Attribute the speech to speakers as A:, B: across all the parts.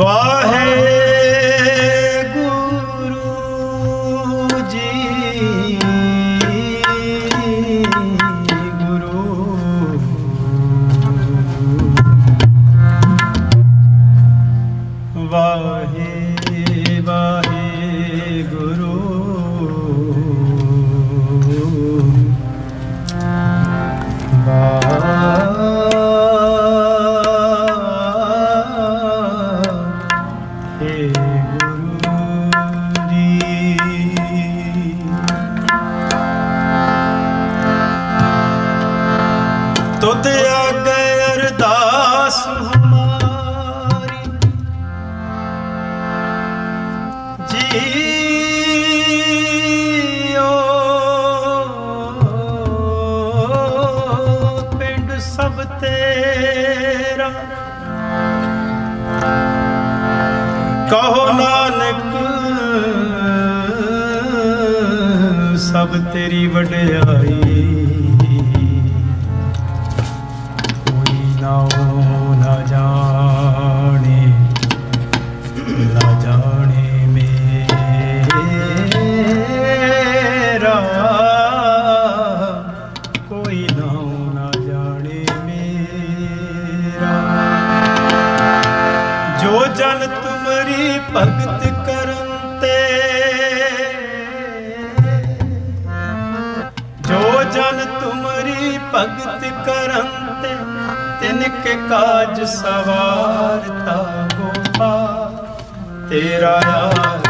A: Go ahead. ਸਭ ਤੇਰਾ। ਕਹੋ ਨਾਨਕ ਸਭ ਤੇਰੀ ਵਡਿਆਈ। ਜੋ ਜਨ ਤੁਮਰੀ ਭਗਤ ਕਰਨ ਤੇ। ਜੋ ਜਨ ਤੁਮਰੀ ਭਗਤ ਕਰਨ ਤੇ, ਤਿਨ ਕੇ ਕਾਜ ਸਵਾਰਤਾ ਗੋਪਾ ਤੇਰਾ ਯਾਰ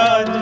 A: ради.